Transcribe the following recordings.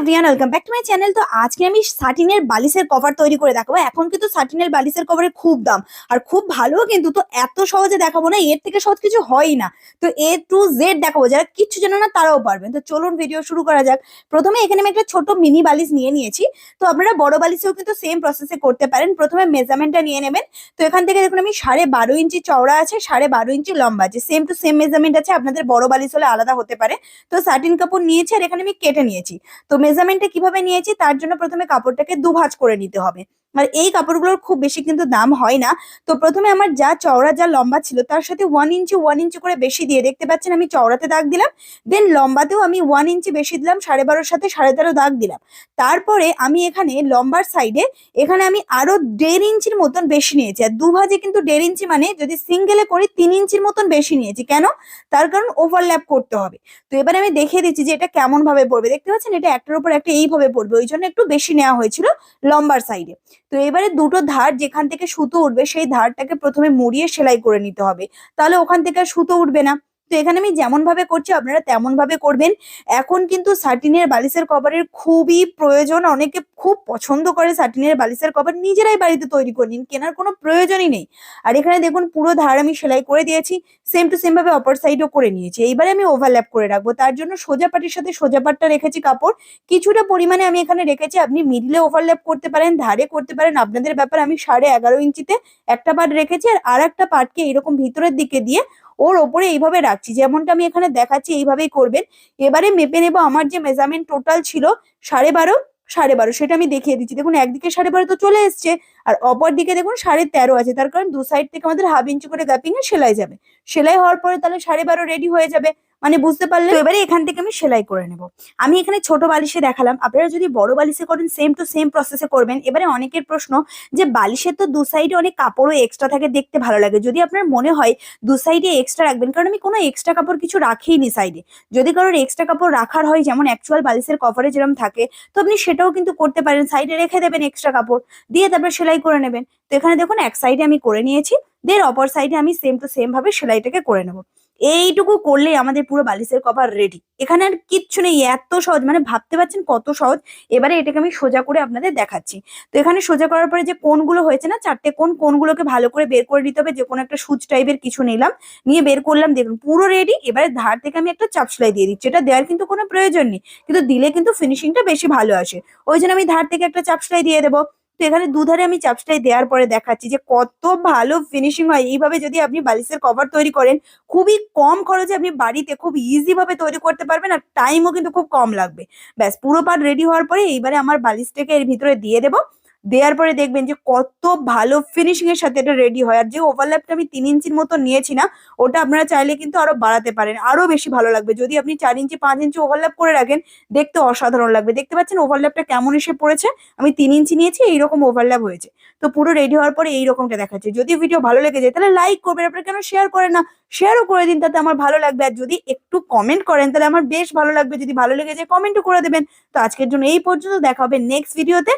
Everyone welcome back to my channel তো আজকে আমি সাটিনের বালিশের কভার তৈরি করে দেখাবো। এখন কিন্তু সাটিনের বালিশের কভারের খুব দাম। আর খুব ভালো কিন্তু, তো এত সহজে দেখাবো না, এর থেকে সহজ কিছু হয়ই না। তো এ টু জেড দেখাবো, যারা কিচ্ছু জানো না, তারাও পারবেন তো চলুন ভিডিও শুরু করা যাক। প্রথমে এখানে আমি একটা ছোট মিনি বালিশ নিয়ে নিয়েছি। তো আপনারা বড় বালিশেও কিন্তু সেম প্রসেসে করতে পারেন। প্রথমে মেজারমেন্টটা নিয়ে নেবেন। তো এখান থেকে দেখুন, আমি সাড়ে বারো ইঞ্চি চওড়া আছে, সাড়ে বারো ইঞ্চি লম্বা আছে। সেম টু সেম মেজারমেন্ট আছে। আপনাদের বড় বালিশ হলে আলাদা হতে পারে। তো সাটিন কাপড় নিয়েছি আর এখানে আমি কেটে নিয়েছি। তো মেজারমেন্টটা কীভাবে নিয়েছি তার জন্য প্রথমে কাপড়টাকে দুভাজ করে নিতে হবে। আর এই কাপড়গুলোর খুব বেশি কিন্তু দাম হয় না। তো প্রথমে আমার যা চওড়া, যা লম্বা ছিল তার সাথে ওয়ান ইঞ্চি ওয়ান ইঞ্চি করে বেশি দিয়ে দেখতে পাচ্ছেন আমি চওড়াতে দাগ দিলাম। দেন লম্বাতেও আমি ওয়ান ইঞ্চি বেশি দিলাম, সাড়ে বারোর সাথে সাড়ে তেরো দাগ দিলাম। তারপরে আমি এখানে লম্বার সাইডে এখানে আমি আরও দেড় ইঞ্চির মতন বেশি নিয়েছি। আর দুভাজে কিন্তু দেড় ইঞ্চি মানে যদি সিঙ্গেলে করি তিন ইঞ্চির মতন বেশি নিয়েছি। কেন? তার কারণ ওভারল্যাপ করতে হবে। তো এবার আমি দেখিয়ে দিচ্ছি যে এটা কেমনভাবে পড়বে। দেখতে পাচ্ছেন এটা একটার উপর একটা এইভাবে পড়বে। ওই জন্য একটু বেশি নেওয়া হয়েছিল লম্বার সাইডে তো এবারে দুটো ধার যেখান থেকে সুতো উঠবে, সেই ধারটাকে প্রথমে মুড়িয়ে সেলাই করে নিতে হবে। তাহলে ওখান থেকে আর সুতো উঠবে না। তো এখানে আমি যেমন ভাবে করছি, আপনারা তেমন ভাবে করবেন। এখন কিন্তু সাটিনের বালিশের কভারের খুবই প্রয়োজন। অনেকে খুব পছন্দ করে সাটিনের বালিশের কভার, নিজেরাই বাড়িতে তৈরি করে নিন, কেনার কোনো প্রয়োজনই নেই। আর এখানে দেখুন, পুরো ধার আমি সেলাই করে দিয়েছি সেম টু সেম ভাবে অপর সাইডও করে নিয়েছি। এইবারে আমি ওভারল্যাপ করে রাখব, তার জন্য সোজা পাটির সাথে সোজা পাটটা রেখেছি কাপড়। কিছুটা পরিমাণে আমি এখানে রেখেছি, আপনি মিডলে ওভারল্যাপ করতে পারেন, ধারে করতে পারেন। আপনাদের ব্যাপার, আমি সাড়ে এগারো ইঞ্চিতে একটা পার্ট রেখেছি, আর আর একটা পার্টকে এরকম ভিতরের দিকে দিয়ে ওর ওপরে এইভাবে রাখছি। যেমনটা আমি এখানে দেখাচ্ছি, এইভাবেই করবেন। এবারে মেপে নেব আমার যে মেজারমেন্ট টোটাল ছিল, সাড়ে বারো সাড়ে বারো, সেটা আমি দেখিয়ে দিচ্ছি। দেখুন, একদিকে সাড়ে বারো তো চলে এসছে, আর অপর দিকে দেখুন, সাড়ে তেরো আছে। তার কারণ দু সাইড থেকে আমাদের হাফ ইঞ্চি করে গ্যাপিং এ সেলাই যাবে। সেলাই হওয়ার পরে তাহলে সাড়ে বারো রেডি হয়ে যাবে। মানে বুঝতে পারলে এবারে এখান থেকে আমি সেলাই করে নেব। আমি এখানে ছোট বালিশে দেখালাম। আপনারা যদি বড় বালিশে করেন সেম টু সেম প্রসেসে করবেন। এবারে অনেকের প্রশ্ন যে বালিশের তো দু সাইডে অনেক কাপড়ও এক্সট্রা থাকে, দেখতে ভালো লাগে। যদি আপনার মনে হয় দু সাইডে এক্সট্রা রাখবেন, কারণ আমি কোনো এক্সট্রা কাপড় কিছু রাখিনি সাইডে যদি কারোর এক্সট্রা কাপড় রাখার হয়, যেমন অ্যাকচুয়াল বালিশের কভারে যেরকম থাকে, তো আপনি সেটাও কিন্তু করতে পারেন। সাইডে রেখে দেবেন এক্সট্রা কাপড়, দিয়ে তারপর সেলাই করে নেবেন। তো এখানে দেখুন, এক সাইডে আমি করে নিয়েছি দের অপর সাইডে আমি সেম টু সেম ভাবে সেলাইটাকে করে নেব। এইটুকু করলেই আমাদের পুরো বালিশের কভার রেডি এখানে আর কিচ্ছু নেই, এত সহজ। মানে ভাবতে পারছেন কত সহজ? এবারে এটাকে আমি সোজা করে আপনাদের দেখাচ্ছি। তো এখানে সোজা করার পরে যে কোনগুলো হয়েছে না, চারটে কোন, কোনগুলোকে ভালো করে বের করে নিতে হবে যে কোনো একটা সুচ টাইপের কিছু নিলাম, নিয়ে বের করলাম, দেখুন পুরো রেডি এবারে ধার থেকে আমি একটা চাপ সেলাই দিয়ে দিচ্ছি। এটা দেওয়ার কিন্তু কোনো প্রয়োজন নেই, কিন্তু দিলে কিন্তু ফিনিশিংটা বেশি ভালো আসে। ওই জন্য আমি ধার থেকে একটা চাপ সেলাই দিয়ে দেবো। তো এখানে দুধারে আমি চাপসটাই দেওয়ার পরে দেখাচ্ছি যে কত ভালো ফিনিশিং হয়। এইভাবে যদি আপনি বালিশের কভার তৈরি করেন, খুবই কম খরচে আপনি বাড়িতে খুব ইজিভাবে তৈরি করতে পারবেন আর টাইমও কিন্তু খুব কম লাগবে। ব্যাস পুরো পাট রেডি হওয়ার পরে এইবারে আমার বালিশটাকে এর ভিতরে দিয়ে দেবো। দেওয়ার পরে দেখবেন যে কত ভালো ফিনিশিং এর সাথে এটা রেডি হয়। আর যে ওভারল্যাপটা আমি তিন ইঞ্চির মতো নিয়েছি না, ওটা আপনারা চাইলে কিন্তু আরও বাড়াতে পারেন। আরও বেশি ভালো লাগবে। যদি আপনি চার ইঞ্চি, পাঁচ ইঞ্চি ওভারল্যাপ করে রাখেন, দেখতে অসাধারণ লাগবে। দেখতে পাচ্ছেন ওভারল্যাপটা কেমন এসে পড়েছে? আমি তিন ইঞ্চি নিয়েছি, এইরকম ওভারল্যাপ হয়েছে। তো পুরো রেডি হওয়ার পরে এইরকমটা দেখাচ্ছে। যদি ভিডিও ভালো লেগে যায়, তাহলে লাইক করবেন। আপনারা কেন শেয়ার করেন না? শেয়ারও করে দিন, তাতে আমার ভালো লাগবে। আর যদি একটু কমেন্ট করেন, তাহলে আমার বেশ ভালো লাগবে। যদি ভালো লেগে যায় কমেন্টও করে দেবেন। তো আজকের জন্য এই পর্যন্ত। দেখা হবে নেক্সট ভিডিওতে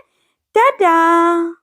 哒哒。